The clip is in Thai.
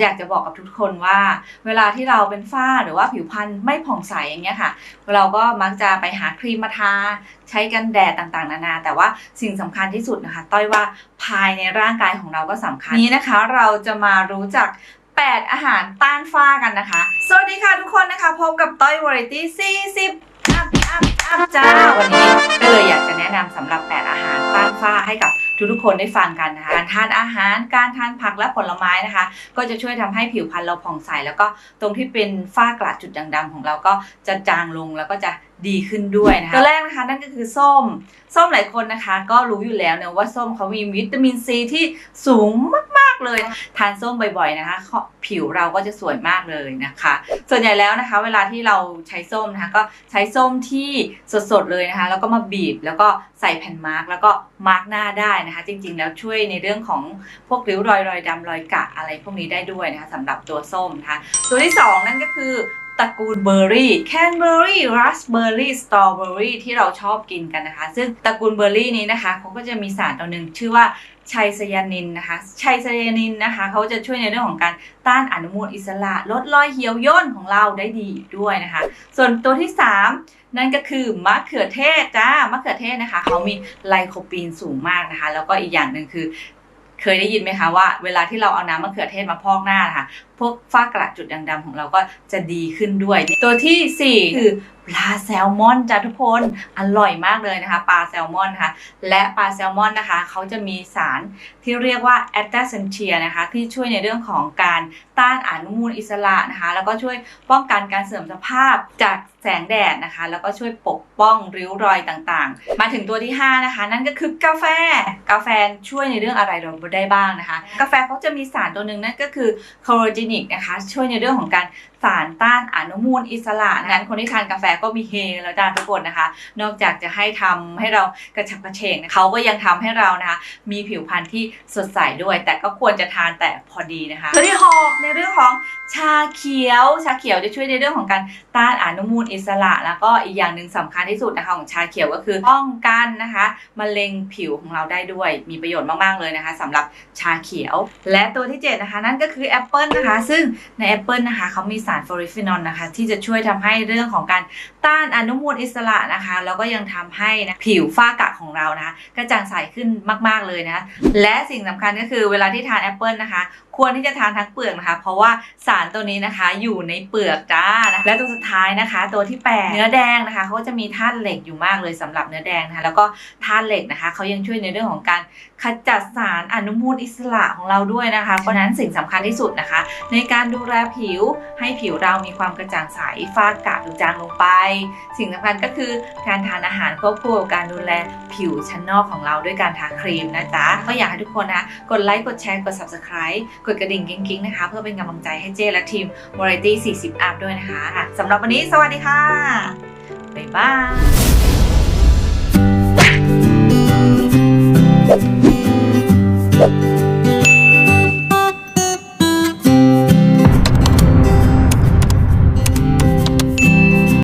อยากจะบอกกับทุกคนว่า เวลาที่เราเป็นฝ้าหรือว่าผิวพรรณไม่ผ่องใสอย่างเงี้ยค่ะ เราก็มักจะไปหาครีมมาทาใช้กันแดดต่างๆ นานา แต่ว่าสิ่งสำคัญที่สุดนะคะ ต้อยว่าภายในร่างกายของเราก็สำคัญนี้นะคะ เราจะมารู้จัก8อาหารต้านฝ้ากันนะคะ สวัสดีค่ะทุกคนนะคะ พบกับต้อยวาไรตี้40อัพอัพอัพจ้าวันนี้ก็เลยอยากจะแนะนำสำหรับ 8 อาหารต้านฝ้าให้กับทุกๆคนได้ฟังกันนะคะ การทานอาหาร การทานผักและผลไม้นะคะ ก็จะช่วยทำให้ผิวพรรณเราผ่องใส แล้วก็ตรงที่เป็นฝ้ากระจุดด่างดำของเราก็จะจางลงแล้วก็จะดีขึ้นด้วยนะคะตัวแรกนะคะนั่นก็คือส้ม ส้มหลายคนนะคะ ก็รู้อยู่แล้วเนะว่าส้มเขามีวิตามินซีที่สูงมากๆเลย ทานส้มบ่อยๆนะคะ ผิวเราก็จะสวยมากเลยนะคะ ส่วนใหญ่แล้วนะคะ เวลาที่เราใช้ส้มนะคะก็ใช้ส้มที่สดๆเลยนะคะ แล้วก็มาบีบแล้วก็ใส่แผ่นมาร์กแล้วก็มาร์กหน้าได้นะคะ จริงๆ แล้วช่วยในเรื่องื่องของพวกริ้วรอยรอยดำรอยกะอะไรพวกนี้ได้ด้วยนะคะสำหรับตัวส้มนะคะตัวที่สองนั่นก็คือตระกูลเบอร์รี่แคนเบอร์รี่ราสเบอร์รี่สตรอเบอร์รี่ที่เราชอบกินกันนะคะ ซึ่งตระกูลเบอร์รี่นี้นะคะเขาก็จะมีสารตัวหนึ่งชื่อว่าไชไซยานินนะคะไชไซยานินนะคะเขาจะช่วยในเรื่องของการต้านอนุมูลอิสระ ลดรอยเหี่ยวย่นของเราได้ดีด้วยนะคะ ส่วนตัวที่ 3 นั่นก็คือมะเขือเทศจ้ามะเขือเทศนะคะเขามีไลโคปีนสูงมากนะคะ แล้วก็อีกอย่างหนึ่งคือ เคยได้ยินไหมคะว่าเวลาที่เราเอาน้ำมะเขือเทศมาพอกหน้านะคะพวกฝ้ากระจุดด่างดำของเราก็จะดีขึ้นด้วย ตัวทีสี่4 คือปลาแซลมอนจ้าทุกคนอร่อยมากเลยนะคะ ปลาแซลมอนนะคะและปลาแซลมอนนะคะเขาจะมีสารที่เรียกว่าแอตตาเซนเทียนะคะที่ช่วยในเรื่องของการต้านอนุมูลอิสระนะคะ แล้วก็ช่วยป้องกันการเสื่อมสภาพจากแสงแดดนะคะ แล้วก็ช่วยปกป้องริ้วรอยต่างๆ มาถึงตัวที่ 5 นะคะ นั่นก็คือกาแฟ กาแฟช่วยในเรื่องอะไรเราได้บ้างนะคะ กาแฟเขาจะมีสารตัวหนึ่งนั่นก็คือคาโรจินิกนะคะ ช่วยในเรื่องของการ สารต้านอนุมูลอิสระนั้นคนที่ทานกาแฟก็มีเฮแล้วจ้าทุกคนนะคะ นอกจากจะให้ทำให้เรากระฉับกระเฉงนะเขาก็ยังทำให้เรานะคะมีผิวพรรณที่สดใสด้วย แต่ก็ควรจะทานแต่พอดีนะคะตัวที่หกในเรื่องของชาเขียว ชาเขียวจะช่วยในเรื่องของการต้านอนุมูลอิสระ แล้วก็อีกอย่างหนึ่งสำคัญที่สุดนะคะของชาเขียวก็คือป้องกันนะคะมะเร็งผิวของเราได้ด้วย มีประโยชน์มากๆเลยนะคะสำหรับชาเขียว และตัวที่7นะคะนั่นก็คือแอปเปิลนะคะ ซึ่งในแอปเปิลนะคะเขามีสาร ฟอริฟินอลนะคะ ที่จะช่วยทำให้เรื่องของการต้านอนุมูลอิสระนะคะ แล้วก็ยังทำให้นะผิวฝ้ากระของเรานะคะกระจ่างใสขึ้นมาก ๆ เลยนะคะและสิ่งสำคัญก็คือเวลาที่ทานแอปเปิลนะคะ ควรที่จะทานทั้งเปลือกนะคะ เพราะว่าสารตัวนี้นะคะอยู่ในเปลือกจ้านะและตัวสุดท้ายนะคะ ตัวที่8เนื้อแดงนะคะเขาก็จะมีธาตุเหล็กอยู่มากเลยสำหรับเนื้อแดงนะคะ แล้วก็ธาตุเหล็กนะคะเขายังช่วยในเรื่องของการขจัดสารอนุมูลอิสระของเราด้วยนะคะเพราะนั้นสิ่งสำคัญที่สุดนะคะ ในการดูแลผิวให้ผิวเรามีความกระจ่างใสฝ้ากระดูจางลงไป สิ่งสำคัญก็คือการทานอาหารควบคู่กับการดูแลผิวชั้นนอกของเราด้วยการทาครีมนะจ๊ะก็อยากให้ทุกคนนะคะกดไลค์กดแชร์กด subscribe กดกระดิ่งกิ๊งๆนะคะเพื่อเป็นกำลังใจให้เจ้และทีม Variety 40 Up ด้วยนะคะสำหรับวันนี้สวัสดีค่ะบ๊ายบาย